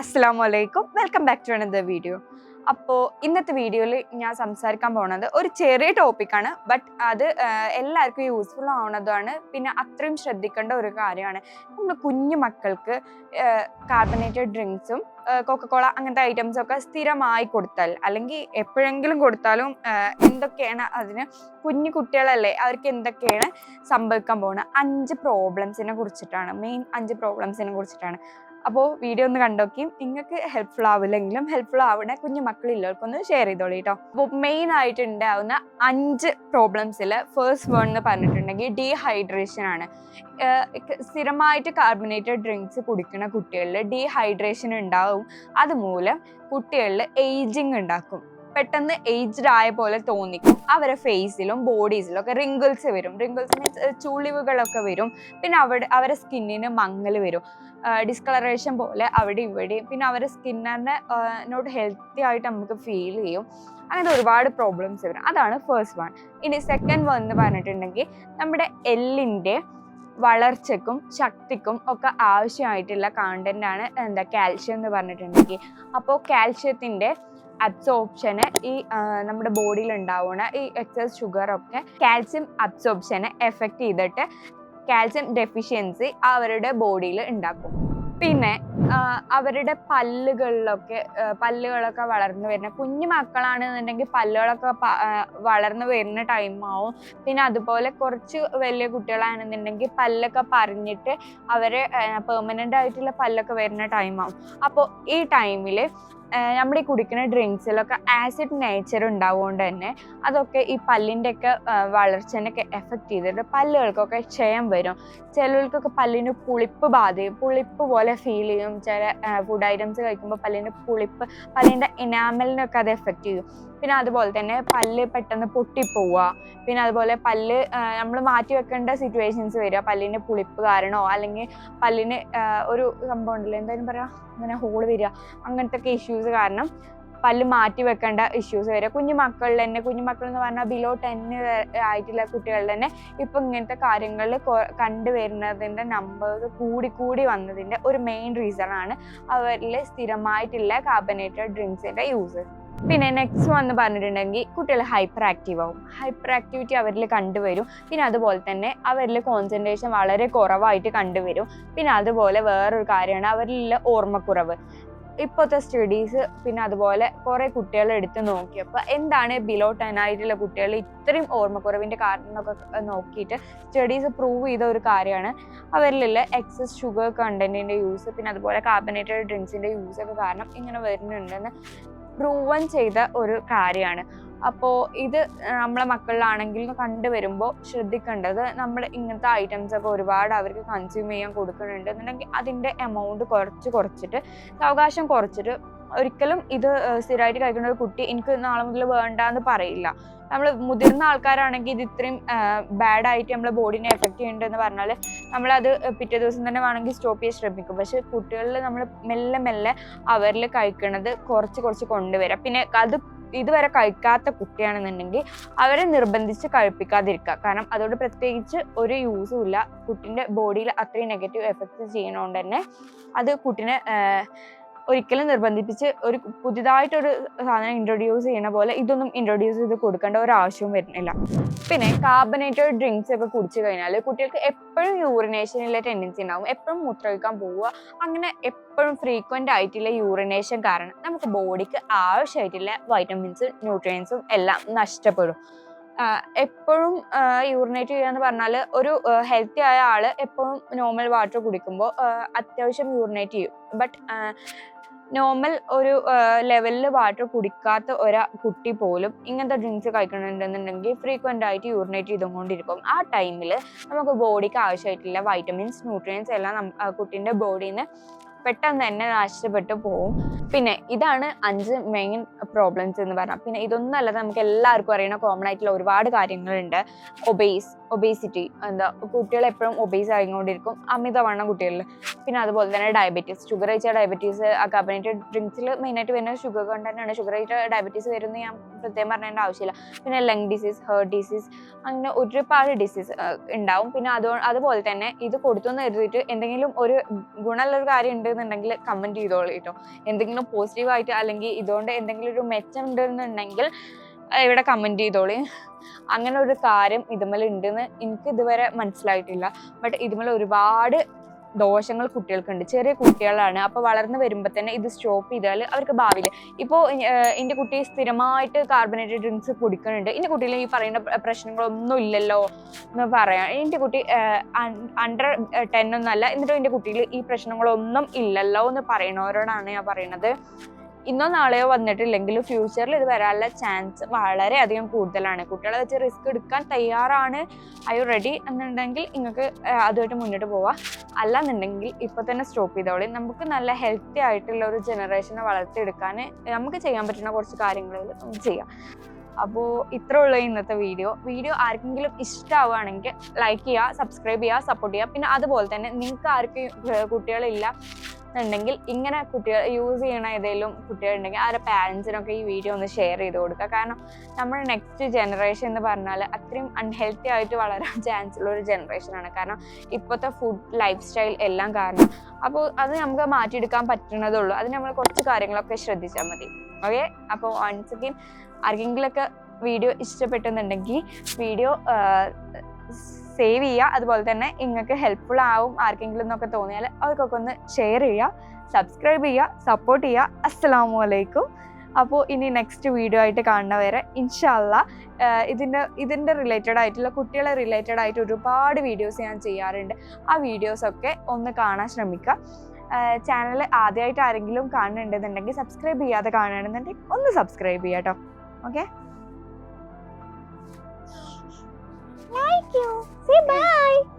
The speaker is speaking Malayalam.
അസ്സാം വലൈക്കും welcome back to another video അപ്പോൾ ഇന്നത്തെ വീഡിയോയിൽ ഞാൻ സംസാരിക്കാൻ പോകുന്നത് ഒരു ചെറിയ ടോപ്പിക്കാണ് ബട്ട് അത് എല്ലാവർക്കും യൂസ്ഫുൾ ആവുന്നതാണ്. പിന്നെ അത്രയും ശ്രദ്ധിക്കേണ്ട ഒരു കാര്യമാണ്. നമ്മൾ കുഞ്ഞു മക്കൾക്ക് കാർബണേറ്റഡ് ഡ്രിങ്ക്സും കൊക്കക്കോള അങ്ങനത്തെ ഐറ്റംസൊക്കെ സ്ഥിരമായി കൊടുത്താൽ അല്ലെങ്കിൽ എപ്പോഴെങ്കിലും കൊടുത്താലും എന്തൊക്കെയാണ് അതിന് കുഞ്ഞു കുട്ടികളല്ലേ അവർക്ക് എന്തൊക്കെയാണ് സംഭവിക്കാൻ പോകുന്നത് അഞ്ച് പ്രോബ്ലംസിനെ കുറിച്ചിട്ടാണ്. മെയിൻ അഞ്ച് പ്രോബ്ലംസിനെ കുറിച്ചിട്ടാണ്. അപ്പോൾ വീഡിയോ ഒന്ന് കണ്ടോക്കിയും. നിങ്ങൾക്ക് ഹെൽപ്ഫുൾ ആവില്ലെങ്കിലും ഹെൽപ്ഫുൾ ആവണ കുഞ്ഞു മക്കളില്ലവർക്കൊന്ന് ഷെയർ ചെയ്തോളൂ കേട്ടോ അപ്പോൾ മെയിൻ ആയിട്ട് ഉണ്ടാവുന്ന അഞ്ച് പ്രോബ്ലംസിൽ ഫേസ്റ്റ് വൺ എന്ന് പറഞ്ഞിട്ടുണ്ടെങ്കിൽ ഡീഹൈഡ്രേഷൻ ആണ്. സ്ഥിരമായിട്ട് കാർബണേറ്റഡ് ഡ്രിങ്ക്സ് കുടിക്കുന്ന കുട്ടികളിൽ ഡീഹൈഡ്രേഷൻ ഉണ്ടാവും. അതുമൂലം കുട്ടികളിൽ ഏജിങ് ഉണ്ടാക്കും. പെട്ടെന്ന് ഏജ്ഡ് ആയ പോലെ തോന്നിക്കും. അവരെ ഫേസിലും ബോഡീസിലും ഒക്കെ റിങ്കിൾസ് വരും. റിങ്കിൾസ് മീൻസ് ചുളിവുകളൊക്കെ വരും. പിന്നെ അവിടെ അവരെ സ്കിന്നിന് മങ്ങൽ വരും. ഡിസ്കളറേഷൻ പോലെ അവിടെ ഇവിടെയും. പിന്നെ അവരെ സ്കിന്നിനെ നോട്ട് ഹെൽത്തി ആയിട്ട് നമുക്ക് ഫീൽ ചെയ്യും. അങ്ങനത്തെ ഒരുപാട് പ്രോബ്ലംസ് വരും. അതാണ് ഫേസ്റ്റ് വൺ ഇനി സെക്കൻഡ് വൺ എന്ന് പറഞ്ഞിട്ടുണ്ടെങ്കിൽ നമ്മുടെ എല്ലിന്റെ വളർച്ചക്കും ശക്തിക്കും ഒക്കെ ആവശ്യമായിട്ടുള്ള കണ്ടന്റ് ആണ് എന്താ കാൽഷ്യം എന്ന് പറഞ്ഞിട്ടുണ്ടെങ്കിൽ. അപ്പോൾ കാൽഷ്യത്തിന്റെ അബ്സോർപ്ഷന് ഈ നമ്മുടെ ബോഡിയിൽ ഉണ്ടാവുന്ന ഈ എക്സസ് ഷുഗറൊക്കെ കാൽസ്യം അബ്സോർപ്ഷനെ എഫക്റ്റ് ചെയ്തിട്ട് കാൽസ്യം ഡെഫിഷ്യൻസി അവരുടെ ബോഡിയിൽ ഉണ്ടാക്കും. പിന്നെ അവരുടെ പല്ലുകളിലൊക്കെ പല്ലുകളൊക്കെ വളർന്നു വരുന്ന കുഞ്ഞു മക്കളാണെന്നുണ്ടെങ്കിൽ പല്ലുകളൊക്കെ വളർന്നു വരുന്ന ടൈമാവും പിന്നെ അതുപോലെ കുറച്ച് വലിയ കുട്ടികളാണെന്നുണ്ടെങ്കിൽ പല്ലൊക്കെ പറഞ്ഞിട്ട് അവരെ പെർമനന്റ് ആയിട്ടുള്ള പല്ലൊക്കെ വരുന്ന ടൈമാവും അപ്പോൾ ഈ ടൈമിൽ നമ്മുടെ ഈ കുടിക്കുന്ന ഡ്രിങ്ക്സിലൊക്കെ ആസിഡ് നേച്ചർ ഉണ്ടാവുകൊണ്ട് തന്നെ അതൊക്കെ ഈ പല്ലിന്റെ ഒക്കെ വളർച്ചേനൊക്കെ എഫക്റ്റ് ചെയ്തിട്ട് പല്ലുകൾക്കൊക്കെ ക്ഷയം വരും. ചിലർക്കൊക്കെ പല്ലിന് പുളിപ്പ് ബാധിക്കും. പുളിപ്പ് പോലെ ഫീൽ ചെയ്യും. ചില ഫുഡ് ഐറ്റംസ് കഴിക്കുമ്പോൾ പല്ലിന്റെ പുളിപ്പ് പല്ലിന്റെ ഇനാമലിനൊക്കെ അത് എഫക്റ്റ് ചെയ്യും. പിന്നെ അതുപോലെ തന്നെ പല്ല് പെട്ടെന്ന് പൊട്ടിപ്പോവുക. പിന്നെ അതുപോലെ പല്ല് നമ്മൾ മാറ്റി വെക്കേണ്ട സിറ്റുവേഷൻസ് വരിക. പല്ലിന്റെ പുളിപ്പ് കാരണമോ? അല്ലെങ്കിൽ പല്ലിന് ഒരു സംഭവം ഉണ്ടല്ലോ. എന്തായാലും പറയാ. അങ്ങനെ ഹോൾ വരിക. അങ്ങനത്തെ ഒക്കെ ഇഷ്യൂസ് കാരണം പല്ല് മാറ്റി വെക്കേണ്ട ഇഷ്യൂസ് വരിക കുഞ്ഞു മക്കളിൽ തന്നെ കുഞ്ഞു മക്കൾ എന്ന് പറഞ്ഞാൽ ബിലോ ടെൻ ആയിട്ടുള്ള കുട്ടികളിൽ തന്നെ ഇപ്പം ഇങ്ങനത്തെ കാര്യങ്ങളിൽ കണ്ടുവരുന്നതിന്റെ നമ്പേഴ്സ് കൂടി കൂടി വന്നതിന്റെ ഒരു മെയിൻ റീസൺ ആണ് അവരിൽ സ്ഥിരമായിട്ടുള്ള കാർബണേറ്റഡ് ഡ്രിങ്ക്സിന്റെ യൂസ് പിന്നെ നെക്സ്റ്റ് വന്ന് പറഞ്ഞിട്ടുണ്ടെങ്കിൽ കുട്ടികൾ ഹൈപ്പർ ആക്റ്റീവ് ആവും. ഹൈപ്പർ ആക്ടിവിറ്റി അവരിൽ കണ്ടുവരും പിന്നെ അതുപോലെ തന്നെ അവരിൽ കോൺസെൻട്രേഷൻ വളരെ കുറവായിട്ട് കണ്ടുവരും പിന്നെ അതുപോലെ വേറൊരു കാര്യമാണ് അവരിലുള്ള ഓർമ്മക്കുറവ്. ഇപ്പോഴത്തെ സ്റ്റഡീസ് പിന്നെ അതുപോലെ കുറേ കുട്ടികളെ എടുത്ത് നോക്കിയപ്പോൾ എന്താണ് ബിലോ ടെൻ ആയിട്ടുള്ള കുട്ടികൾ ഇത്രയും ഓർമ്മക്കുറവിന്റെ കാരണം എന്നൊക്കെ നോക്കിയിട്ട് സ്റ്റഡീസ് പ്രൂവ് ചെയ്ത ഒരു കാര്യമാണ്. അവരിലുള്ള എക്സസ് ഷുഗർ കണ്ടന്റിന്റെ യൂസ് പിന്നെ അതുപോലെ കാർബണേറ്റഡ് ഡ്രിങ്ക്സിന്റെ യൂസൊക്കെ കാരണം ഇങ്ങനെ വരുന്നുണ്ടെന്ന് പ്രൂവൻ ചെയ്ത ഒരു കാര്യമാണ്. അപ്പോൾ ഇത് നമ്മളെ മക്കളിലാണെങ്കിലും കണ്ടുവരുമ്പോൾ ശ്രദ്ധിക്കേണ്ടത് നമ്മൾ ഇങ്ങനത്തെ ഐറ്റംസ് ഒക്കെ ഒരുപാട് അവർക്ക് കൺസ്യൂം ചെയ്യാൻ കൊടുക്കുന്നുണ്ട് എന്നുണ്ടെങ്കിൽ അതിന്റെ എമൗണ്ട് കുറച്ച് കുറച്ചിട്ട് അവകാശം കുറച്ചിട്ട് ഒരിക്കലും ഇത് സ്ഥിരമായിട്ട് കഴിക്കുന്ന ഒരു കുട്ടി എനിക്ക് നാളെ മുതൽ വേണ്ട എന്ന് പറയില്ല. നമ്മൾ മുതിർന്ന ആൾക്കാരാണെങ്കിൽ ഇത് ഇത്രയും ബാഡ് ആയിട്ട് നമ്മളെ ബോഡിനെ എഫക്റ്റ് ചെയ്യുന്നുണ്ടെന്ന് പറഞ്ഞാൽ നമ്മളത് പിറ്റേ ദിവസം തന്നെ വേണമെങ്കിൽ സ്റ്റോപ്പ് ചെയ്യാൻ ശ്രമിക്കും. പക്ഷെ കുട്ടികളിൽ നമ്മൾ മെല്ലെ മെല്ലെ അവരിൽ കഴിക്കുന്നത് കുറച്ച് കുറച്ച് കൊണ്ടുവരാം. പിന്നെ അത് ഇതുവരെ കഴിക്കാത്ത കുട്ടിയാണെന്നുണ്ടെങ്കിൽ അവരെ നിർബന്ധിച്ച് കഴിപ്പിക്കാതിരിക്കുക. കാരണം അതോട് പ്രത്യേകിച്ച് ഒരു യൂസും ഇല്ല. കുട്ടിന്റെ ബോഡിയിൽ അത്രയും നെഗറ്റീവ് എഫക്ട്സ് ചെയ്യണോണ്ട് തന്നെ അത് കുട്ടിനെ ഒരിക്കലും നിർബന്ധിപ്പിച്ച് ഒരു പുതിയതായിട്ടൊരു സാധനം ഇൻട്രൊഡ്യൂസ് ചെയ്യണ പോലെ ഇതൊന്നും ഇൻട്രൊഡ്യൂസ് ചെയ്ത് കൊടുക്കേണ്ട ഒരു ആവശ്യവും വരുന്നില്ല. പിന്നെ കാർബണേറ്റഡ് ഡ്രിങ്ക്സ് ഒക്കെ കുടിച്ചു കഴിഞ്ഞാൽ കുട്ടികൾക്ക് എപ്പോഴും യൂറിനേഷനിലെ ടെൻഡൻസി ഉണ്ടാവും. എപ്പോഴും മൂത്രമൊഴിക്കാൻ പോവുക. അങ്ങനെ എപ്പോഴും ഫ്രീക്വന്റ് ആയിട്ടുള്ള യൂറിനേഷൻ കാരണം നമുക്ക് ബോഡിക്ക് ആവശ്യമായിട്ടുള്ള വൈറ്റമിൻസും ന്യൂട്രിയൻസും എല്ലാം നഷ്ടപ്പെടും. എപ്പോഴും യൂറിനേറ്റ് ചെയ്യുക എന്ന് പറഞ്ഞാൽ ഒരു ഹെൽത്തി ആയ ആൾ എപ്പോഴും നോർമൽ വാട്ടർ കുടിക്കുമ്പോൾ അത്യാവശ്യം യൂറിനേറ്റ് ചെയ്യും. ബട്ട് നോർമൽ ഒരു ലെവലിൽ വാട്ടർ കുടിക്കാത്ത ഒരു കുട്ടി പോലും ഇങ്ങനത്തെ ഡ്രിങ്ക്സ് കഴിക്കണമെന്നുണ്ടെങ്കിൽ ഫ്രീക്വന്റ് ആയിട്ട് യൂറിനേറ്റ് ചെയ്തുകൊണ്ടിരിക്കും. ആ ടൈമിൽ നമുക്ക് ബോഡിക്ക് ആവശ്യമായിട്ടുള്ള വൈറ്റമിൻസ് ന്യൂട്രിയൻസ് എല്ലാം കുട്ടീന്റെ ബോഡിയിൽ നിന്ന് പെട്ടെന്ന് തന്നെ നഷ്ടപ്പെട്ടു പോകും പിന്നെ ഇതാണ് അഞ്ച് മെയിൻ പ്രോബ്ലംസ് എന്ന് പറഞ്ഞാൽ പിന്നെ ഇതൊന്നും അല്ലാതെ നമുക്ക് എല്ലാവർക്കും അറിയുന്ന കോമൺ ആയിട്ടുള്ള ഒരുപാട് കാര്യങ്ങളുണ്ട്. ഒബേസ് ഒബേസിറ്റി എന്താ കുട്ടികൾ എപ്പോഴും ഒബേസ് ആയിക്കൊണ്ടിരിക്കും അമിതവണ്ണം കുട്ടികളിൽ. പിന്നെ അതുപോലെ തന്നെ ഡയബറ്റീസ് ഷുഗർ കഴിച്ച ഡയബറ്റീസ് ആ കാർബണേറ്റഡ് ഡ്രിങ്ക്സിൽ മെയിനായിട്ട് വരുന്ന ഷുഗർ കണ്ടന്റാണ് ഷുഗർ കഴിച്ച ഡയബറ്റീസ് വരുന്നത് ഞാൻ പ്രത്യേകം പറയേണ്ട ആവശ്യമില്ല. പിന്നെ ലങ് ഡിസീസ് ഹേർട്ട് ഡിസീസ് അങ്ങനെ ഒരുപാട് ഡിസീസ് ഉണ്ടാവും. പിന്നെ അത് അതുപോലെ തന്നെ ഇത് കൊടുത്തു കരുതിയിട്ട് എന്തെങ്കിലും ഒരു ഗുണമുള്ളൊരു കാര്യം ഉണ്ടെന്നുണ്ടെങ്കിൽ കമന്റ് ചെയ്തോളൂ കേട്ടോ എന്തെങ്കിലും പോസിറ്റീവായിട്ട് അല്ലെങ്കിൽ ഇതുകൊണ്ട് എന്തെങ്കിലും ഒരു മെച്ചം ഉണ്ടെന്നുണ്ടെങ്കിൽ ഇവിടെ കമന്റ് ചെയ്തോളി. അങ്ങനെ ഒരു കാര്യം ഇതുമേൽ ഉണ്ടെന്ന് എനിക്ക് ഇതുവരെ മനസ്സിലായിട്ടില്ല. ബട്ട് ഇതുമേൽ ഒരുപാട് ദോഷങ്ങൾ കുട്ടികൾക്കുണ്ട്. ചെറിയ കുട്ടികളാണ്. അപ്പോൾ വളർന്നു വരുമ്പോൾ തന്നെ ഇത് സ്റ്റോപ്പ് ചെയ്താൽ അവർക്ക് ഭാവിയിൽ ഇപ്പോൾ എന്റെ കുട്ടി സ്ഥിരമായിട്ട് കാർബണേറ്റഡ് ഡ്രിങ്ക്സ് കുടിക്കുന്നുണ്ട്. എന്റെ കുട്ടിയിൽ ഈ പറയുന്ന പ്രശ്നങ്ങളൊന്നും ഇല്ലല്ലോ എന്ന് പറയാം. എന്റെ കുട്ടി അണ്ടർ ടെൻ ഒന്നല്ല എന്നിട്ടും എന്റെ കുട്ടിയിൽ ഈ പ്രശ്നങ്ങളൊന്നും ഇല്ലല്ലോ എന്ന് പറയുന്നവരോടാണ് ഞാൻ പറയുന്നത് ഇന്നോ നാളെയോ വന്നിട്ടില്ലെങ്കിൽ ഫ്യൂച്ചറിൽ ഇത് വരാനുള്ള ചാൻസ് വളരെ അധികം കൂടുതലാണ്. കുട്ടികളെ വെച്ച് റിസ്ക് എടുക്കാൻ തയ്യാറാണ്. ഐ റെഡി എന്നുണ്ടെങ്കിൽ നിങ്ങൾക്ക് അതുമായിട്ട് മുന്നോട്ട് പോവാം. അല്ലാന്നുണ്ടെങ്കിൽ ഇപ്പോൾ തന്നെ സ്റ്റോപ്പ് ചെയ്തോളി. നമുക്ക് നല്ല ഹെൽത്തി ആയിട്ടുള്ള ഒരു ജനറേഷനെ വളർത്തിയെടുക്കാൻ നമുക്ക് ചെയ്യാൻ പറ്റുന്ന കുറച്ച് കാര്യങ്ങൾ നമുക്ക് ചെയ്യാം. അപ്പോൾ ഇത്രേ ഉള്ളു ഇന്നത്തെ വീഡിയോ വീഡിയോ ആർക്കെങ്കിലും ഇഷ്ടമാവുകയാണെങ്കിൽ ലൈക്ക് ചെയ്യുക സബ്സ്ക്രൈബ് ചെയ്യുക സപ്പോർട്ട് ചെയ്യുക. പിന്നെ അതുപോലെ തന്നെ നിങ്ങൾക്ക് ആർക്കും കുട്ടികളില്ല എന്നുണ്ടെങ്കിൽ ഇങ്ങനെ കുട്ടികൾ യൂസ് ചെയ്യണ ഏതെങ്കിലും കുട്ടികളുണ്ടെങ്കിൽ അവരുടെ പാരൻസിനൊക്കെ ഈ വീഡിയോ ഒന്ന് ഷെയർ ചെയ്ത് കൊടുക്കുക. കാരണം നമ്മൾ നെക്സ്റ്റ് ജനറേഷൻ എന്ന് പറഞ്ഞാൽ അത്രയും അൺഹെൽത്തി ആയിട്ട് വളരാൻ ചാൻസ് ഉള്ള ഒരു ജനറേഷനാണ് കാരണം ഇപ്പോഴത്തെ ഫുഡ് ലൈഫ് സ്റ്റൈൽ എല്ലാം കാരണം. അപ്പോൾ അത് നമുക്ക് മാറ്റിയെടുക്കാൻ പറ്റുന്നതേ ഉള്ളൂ അതിന് നമ്മൾ കുറച്ച് കാര്യങ്ങളൊക്കെ ശ്രദ്ധിച്ചാൽ മതി. ഓക്കെ അപ്പോൾ വൺസ് അഗെയിൻ ആർക്കെങ്കിലുമൊക്കെ വീഡിയോ ഇഷ്ടപ്പെട്ടെന്നുണ്ടെങ്കിൽ വീഡിയോ സേവ് ചെയ്യുക. അതുപോലെ തന്നെ നിങ്ങൾക്ക് ഹെൽപ്ഫുൾ ആവും ആർക്കെങ്കിലും എന്നൊക്കെ തോന്നിയാൽ അവർക്കൊക്കെ ഒന്ന് ഷെയർ ചെയ്യുക സബ്സ്ക്രൈബ് ചെയ്യുക സപ്പോർട്ട് ചെയ്യുക. അസ്സലാമു അലൈക്കും. അപ്പോൾ ഇനി നെക്സ്റ്റ് വീഡിയോ ആയിട്ട് കാണുന്നവരെ ഇൻഷാല്ല ഇതിന്റെ ഇതിന്റെ റിലേറ്റഡ് ആയിട്ടുള്ള കുട്ടികളെ റിലേറ്റഡ് ആയിട്ട് ഒരുപാട് വീഡിയോസ് ഞാൻ ചെയ്യാറുണ്ട്. ആ വീഡിയോസൊക്കെ ഒന്ന് കാണാൻ ശ്രമിക്കുക. ചാനൽ ആദ്യമായിട്ട് ആരെങ്കിലും കാണുന്നുണ്ടെന്നുണ്ടെങ്കിൽ സബ്സ്ക്രൈബ് ചെയ്യാതെ കാണുകയാണെന്നുണ്ടെങ്കിൽ ഒന്ന് സബ്സ്ക്രൈബ് ചെയ്യാം കേട്ടോ ഓക്കെ you. Say bye.